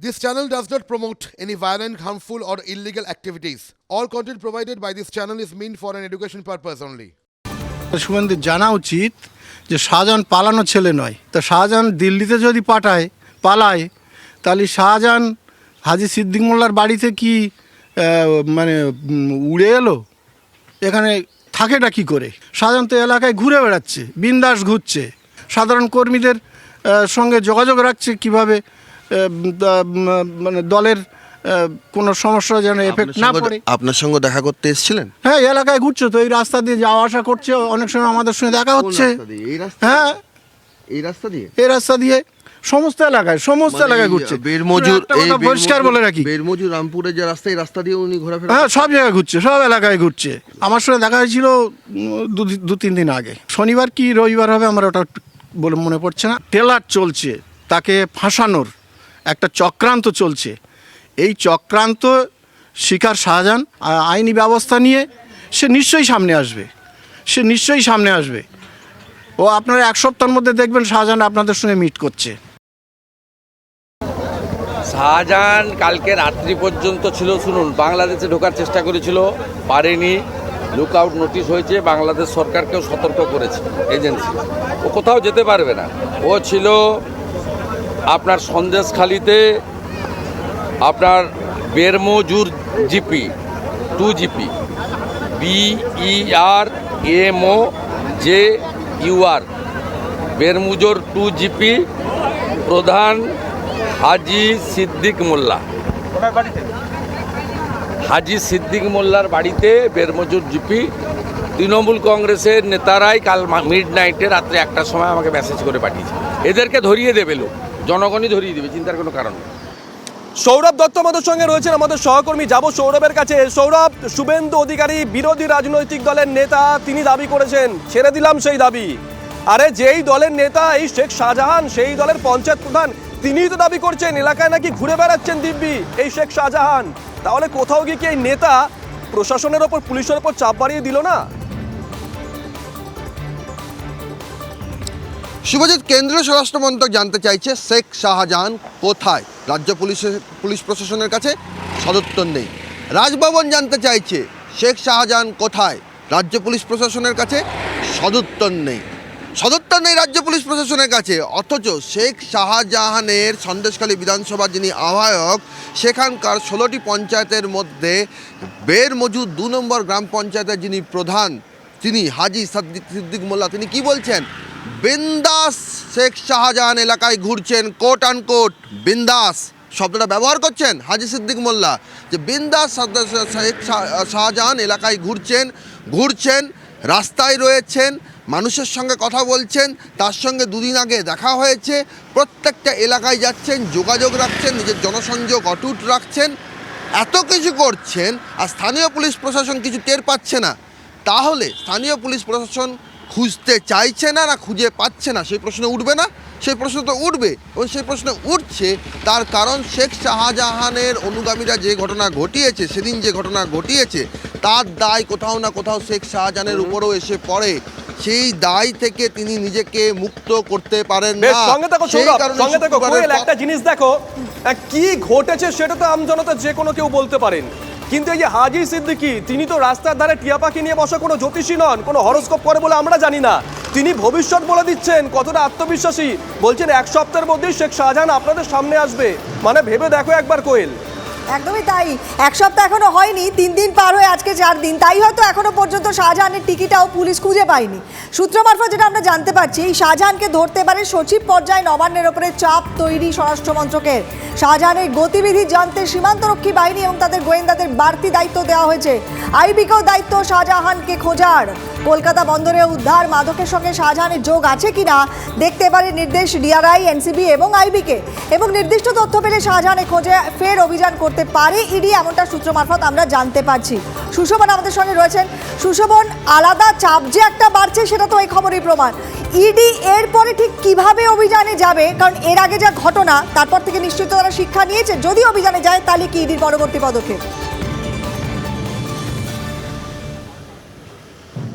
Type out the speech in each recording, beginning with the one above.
This channel does not promote any violent, harmful, or illegal activities. All content provided by this channel is meant for an education purpose only. Suvendu জানা উচিত যে শাহজাহান পালানো ছেলে নয়। তো শাহজাহান দিল্লিতে যদি পাঠায় পালায় তাহলে শাহজাহান হাজি সিদ্দিক মোল্লার বাড়িতে কি মানে উড়ে এলো? এখানে থাকেটা কি করে? শাহজাহান তো এলাকায় ঘুরে বেড়াচ্ছে বিন্দাস ঘুরছে। সাধারণ কর্মীদের সঙ্গে যোগাযোগ রাখছে কীভাবে? মানে দলের কোনো সমস্যা যেন এফেক্ট না পড়ে। আপনার সঙ্গে দেখা করতে এসেছিলেন? হ্যাঁ এলাকায় ঘুরছে তো এই রাস্তা দিয়ে যাওয়া আসা করছে অনেক সময় আমাদের সঙ্গে দেখা হচ্ছে। এই রাস্তা? হ্যাঁ। এই রাস্তা দিয়ে? এই রাস্তা দিয়ে সমস্ত এলাকায় সমস্ত এলাকায় ঘুরছে। বের মজুর শুধু একটা পরিষ্কার বলে রাখি। বের মজুর রামপুরে যে রাস্তা এই রাস্তা দিয়ে উনি ঘোরাফেরা হ্যাঁ সব জায়গায় ঘুরছে সব এলাকায় ঘুরছে। আমার সঙ্গে দেখা হয়েছিল দু তিন দিন আগে। শনিবার কি রবিবার হবে আমার ওটা বলে মনে পড়ছে না। টেলার চলছে তাকে ফাঁসানোর চক্রান্ত চলছে। এই চক্রান্ত শিকার শাহজাহান আইনি ব্যবস্থা নিয়ে সে নিশ্চয়ই সামনে আসবে। সে নিশ্চয়ই সামনে আসবে। ও আপনারা এক সপ্তাহের মধ্যে দেখবেন শাহজাহান আপনাদের সঙ্গে মিট করছে। শাহজাহান কালকে রাত্রি পর্যন্ত ছিল, শুনুন, বাংলাদেশে ঢোকার চেষ্টা করেছিল, পারেনি। লুক আউট নোটিশ হয়েছে, বাংলাদেশ সরকারকেও সতর্ক করেছে এজেন্সি ও কোথাও যেতে পারবে না। ও ছিল আপনার সন্দেশখালিতে আপনার Bermajur GP two GP B E R M O J U R Bermajur two GP প্রধান হাজি সিদ্দিক মোল্লা। হাজি সিদ্দিক মোল্লার বাড়িতে বেরমজুর জিপি। তৃণমূল কংগ্রেসের নেতারাই কাল মিড নাইটে রাত্রে একটার সময় আমাকে মেসেজ করে পাঠিয়েছে। এদেরকে ধরিয়ে দেবে লোক। জনগণই ধরিয়ে দেবে, চিন্তার কোনো কারণ সৌরভ দত্ত আমাদের সঙ্গে রয়েছেন, আমাদের সহকর্মী যাব সৌরভের কাছে। সৌরভ, শুভেন্দু অধিকারী, বিরোধী রাজনৈতিক দলের নেতা, তিনি দাবি করেছেন, ছেড়ে দিলাম সেই দাবি। আরে যেই দলের নেতা, এই শেখ শাহজাহান, সেই দলের পঞ্চায়েত প্রধান, তিনিই তো দাবি করছেন, এলাকায় নাকি ঘুরে বেড়াচ্ছেন দিব্যি, এই শেখ শাহজাহান। তাহলে কোথাও গিয়ে কি এই নেতা প্রশাসনের ওপর, পুলিশের ওপর চাপ বাড়িয়ে দিল না? শুভজিৎ, কেন্দ্রীয় স্বরাষ্ট্র মন্ত্রক জানতে চাইছে শেখ শাহজাহান কোথায়? রাজ্য পুলিশের, পুলিশ প্রশাসনের কাছে সদুত্তর নেই। রাজভবন জানতে চাইছে শেখ শাহজাহান কোথায়? রাজ্য পুলিশ প্রশাসনের কাছে সদুত্তর নেই। সদুত্তর নেই রাজ্য পুলিশ প্রশাসনের কাছে, অথচ শেখ শাহজাহানের সন্দেশখালী বিধানসভার যিনি আহ্বায়ক, সেখানকার ষোলোটি পঞ্চায়েতের মধ্যে বের মজুদ দু নম্বর গ্রাম পঞ্চায়েতের যিনি প্রধান, তিনি হাজি সাদ্দিক সিদ্দিক মোল্লা, তিনি কি বলছেন? বিন্দাস শেখ শাহজাহান এলাকায় ঘুরছেন কোট অ্যান্ড কোট বিন্দাস। শব্দটা ব্যবহার করছেন হাজি সিদ্দিক মোল্লা। যে বিন্দাস শেখ শাহজাহান এলাকায় ঘুরছেন ঘুরছেন, রাস্তায় রয়েছেন, মানুষের সঙ্গে কথা বলছেন, তার সঙ্গে দুদিন আগে দেখা হয়েছে, প্রত্যেকটা এলাকায় যাচ্ছেন, যোগাযোগ রাখছেন, নিজের জনসংযোগ অটুট রাখছেন, এত কিছু করছেন, আর স্থানীয় পুলিশ প্রশাসন কিছু টের পাচ্ছে না। তাহলে স্থানীয় পুলিশ প্রশাসন খুঁজতে চাইছে না না খুঁজে পাচ্ছে না। সেই প্রশ্ন উঠবে না সেই প্রশ্ন তো উঠবে এবং সেই প্রশ্ন উঠছে তার কারণ শেখ শাহজাহানের অনুগামীরা যে ঘটনা ঘটিয়েছে সেদিন যে ঘটনা ঘটিয়েছে তার দায় কোথাও না কোথাও শেখ শাহজাহানের উপরও এসে পড়ে। সেই দায় থেকে তিনি নিজেকে মুক্ত করতে পারেন না। সঙ্গে সঙ্গে একটা জিনিস দেখো কি ঘটেছে সেটা তো আমজনতা যে কোনো কেউ বলতে পারেন। কিন্তু এই যে হাজি সিদ্দিকি, তিনি তো রাস্তার ধারে টিয়া পাখি নিয়ে বসা কোনো জ্যোতিষী নন, কোনো হরস্কোপ করে বলে আমরা জানি না। তিনি ভবিষ্যৎ বলে দিচ্ছেন, কতটা আত্মবিশ্বাসী। বলছেন, এক সপ্তাহের মধ্যেই শেখ শাহজাহান আপনাদের সামনে আসবে। মানে ভেবে দেখো একবার কোয়েল। একদমই তাই। এক সপ্তাহ এখনও হয়নি, তিন দিন পার হয়ে আজকে চার দিন। তাই হয়তো এখনও পর্যন্ত শাহজাহানের টিকিটাও পুলিশ খুঁজে পায়নি। সূত্র মারফত যেটা আমরা জানতে পারছি, এই শাহজাহানকে ধরতে পারে সচিব পর্যায়ে নবান্নের ওপরে চাপ তৈরি স্বরাষ্ট্র মন্ত্রকের। শাহজাহানের গতিবিধি জানতে সীমান্তরক্ষী বাহিনী এবং তাদের গোয়েন্দাদের বাড়তি দায়িত্ব দেওয়া হয়েছে। আইবিকেও দায়িত্ব শাহজাহানকে খোঁজার। কলকাতা বন্দরে উদ্ধার মাদকের সঙ্গে শাহজাহানের যোগ আছে কিনা দেখতে পারে নির্দেশ ডিআরআই, এনসিবি এবং আইবিকে। এবং নির্দিষ্ট তথ্য পেলে শাহজাহানের খোঁজে ফের অভিযান করতে পারে ইডি, এমনটা সূত্র মারফত আমরা জানতে পারছি। সুশোভন আমাদের সঙ্গে রয়েছেন। সুশোভন, আলাদা চাপ যে একটা বাড়ছে সেটা তো এই খবরই প্রমাণ। ইডি এরপরে ঠিক কীভাবে অভিযানে যাবে? কারণ এর আগে যা ঘটনা, তারপর থেকে নিশ্চিত তারা শিক্ষা নিয়েছে। যদি অভিযানে যায়, তাহলে কি ইডির পরবর্তী পদক্ষেপ?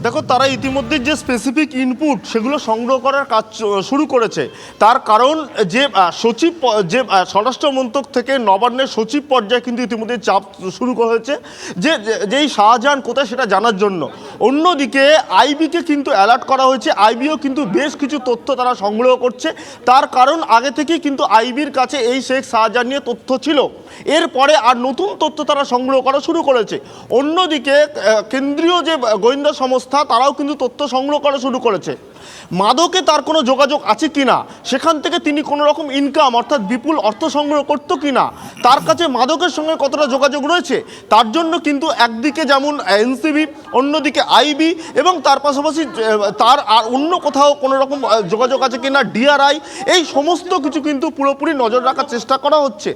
দেখো, তারা ইতিমধ্যে যে স্পেসিফিক ইনপুট সেগুলো সংগ্রহ করার কাজ শুরু করেছে, তার কারণ যে সচিব যে স্বরাষ্ট্র মন্ত্রক থেকে নবান্নের সচিব পর্যায়ে কিন্তু ইতিমধ্যে চাপ শুরু হয়েছে যে, যে- যেই শাহজাহান কোথায় সেটা জানার জন্য। অন্যদিকে আইবিকে কিন্তু অ্যালার্ট করা হয়েছে, আইবিও কিন্তু বেশ কিছু তথ্য তারা সংগ্রহ করছে, তার কারণ আগে থেকেই কিন্তু আইবির কাছে এই শেখ শাহজাহান নিয়ে তথ্য ছিল। এরপরে আর নতুন তথ্য তারা সংগ্রহ করা শুরু করেছে। অন্যদিকে কেন্দ্রীয় যে গোয়েন্দা সংস্থা তারাও কিন্তু তথ্য সংগ্রহ করা শুরু করেছে। মাদকে তার কোনো যোগাযোগ আছে কি না সেখান থেকে তিনি কোনো রকম ইনকাম অর্থাৎ বিপুল অর্থ সংগ্রহ করত কি না তার কাছে মাদকের সঙ্গে কতটা যোগাযোগ রয়েছে? তার জন্য কিন্তু একদিকে যেমন এনসিবি অন্যদিকে আইবি এবং তার পাশাপাশি তার আর অন্য কোথাও কোনো রকম যোগাযোগ আছে কিনা? ডিআরআই এই সমস্ত কিছু কিন্তু পুরোপুরি নজর রাখার চেষ্টা করা হচ্ছে।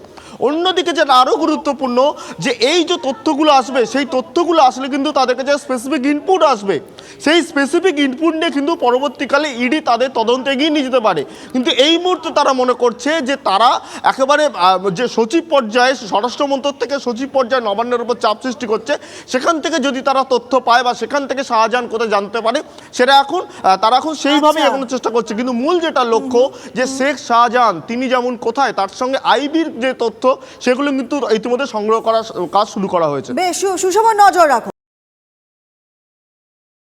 অন্যদিকে যেটা আরও গুরুত্বপূর্ণ, যে এই যে তথ্যগুলো আসবে, সেই তথ্যগুলো আসলে কিন্তু তাদের কাছে স্পেসিফিক ইনপুট আসবে। সেই স্পেসিফিক ইনপুট নিয়ে কিন্তু পরবর্তীকালে ইডি তাদের তদন্তে এগিয়ে নিয়ে যেতে পারে। কিন্তু এই মুহূর্তে তারা মনে করছে যে তারা একেবারে যে সচিব পর্যায়ে স্বরাষ্ট্র মন্ত্রক থেকে সচিব পর্যায়ে নবান্নের উপর চাপ সৃষ্টি করছে সেখান থেকে যদি তারা তথ্য পায় বা সেখান থেকে শাহজাহান কোথায় জানতে পারে সেটা এখন তারা এখন সেইভাবেই আচ্ছা। এগোনোর চেষ্টা করছে। কিন্তু মূল যেটা লক্ষ্য যে শেখ শাহজাহান তিনি যেমন কোথায় তার সঙ্গে আইবির যে তথ্য সেগুলো কিন্তু ইতিমধ্যে সংগ্রহ করার কাজ শুরু করা হয়েছে। বেশ সুষম নজর রাখো